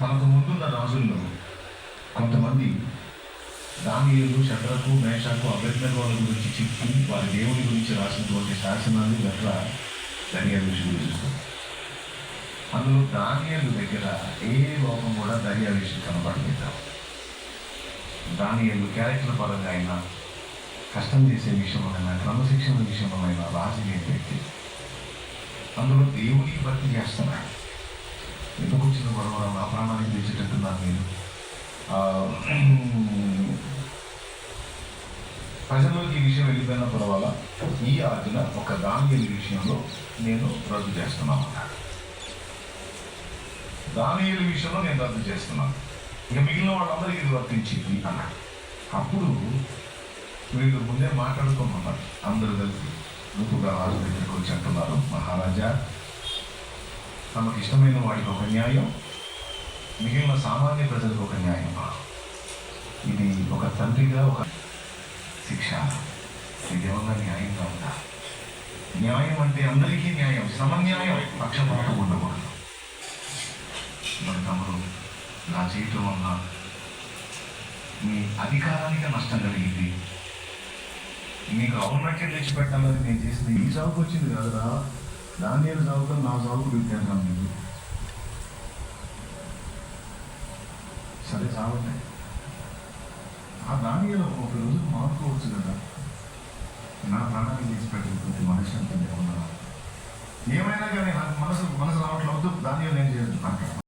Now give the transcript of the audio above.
తనకు ముందున్న రాజుల్లో కొంతమంది దానియులు శత్రకు మేషకు అభ్యర్థుల గురించి చెప్పి వారి దేవుని గురించి రాసినటువంటి శాసనాలు గట్ల దర్యాలు చూపిస్తుంది అందులో దానియలు దగ్గర ఏ లోపం కూడా దర్యావేశం కనబడలేదు. దానియలు క్యారెక్టర్ పరంగా అయినా కష్టం చేసే విషయంలోనైనా క్రమశిక్షణ విషయంలోనైనా రాజకీయ వ్యక్తి. అందులో దేవుడి భక్తి చేస్తున్నాడు ఎందుకు వచ్చిన గొడవ నా ప్రాణానికి ప్రజల్లోకి ఈ విషయం వెళ్ళిపోయిన పర్వాలా ఈ ఆజ్ఞ ఒక దానియలు విషయంలో నేను రద్దు చేస్తున్నాను. దానియల విషయంలో నేను రద్దు చేస్తున్నాను. ఇక మిగిలిన వాళ్ళందరికీ ఇది వర్తించింది అన్నాడు. అప్పుడు వీళ్ళు ముందే మాట్లాడుకోమన్నారు. అందరూ కలిసి గుంపుగా రాజు దగ్గరికి వచ్చి అంటున్నారు మహారాజా తమకు ఇష్టమైన వాడికి ఒక న్యాయం మిగిలిన సామాన్య ప్రజలకు ఒక న్యాయం. ఇది ఒక తండ్రిగా ఒక శిక్ష. ఇది ఏమన్నా న్యాయంగా ఉందా? న్యాయం అంటే అందరికీ న్యాయం సమన్యాయం. పక్షపాతం ఉండకూడదు. మరి తమరు నా చేయటం వల్ల మీ అధికారానికి నష్టం కలిగింది. మీకు ఔన్నత్యం తెచ్చిపెట్టాలని నేను చేసింది. ఈ జాబ్ వచ్చింది కాదురా. దానియలు సాగుతో నా చదువుకు పెట్టాను మీకు సరే చావండి ఆ దానియలు ఒక రోజు మార్చుకోవచ్చు కదా. నా ప్రాణాన్ని తెచ్చిపెట్టిన ప్రతి మనిషి అంత ఏమన్నా? ఏమైనా కానీ నాకు మనసు మనసు రావట్లేదు. దానిలో నేను చేస్తున్నాను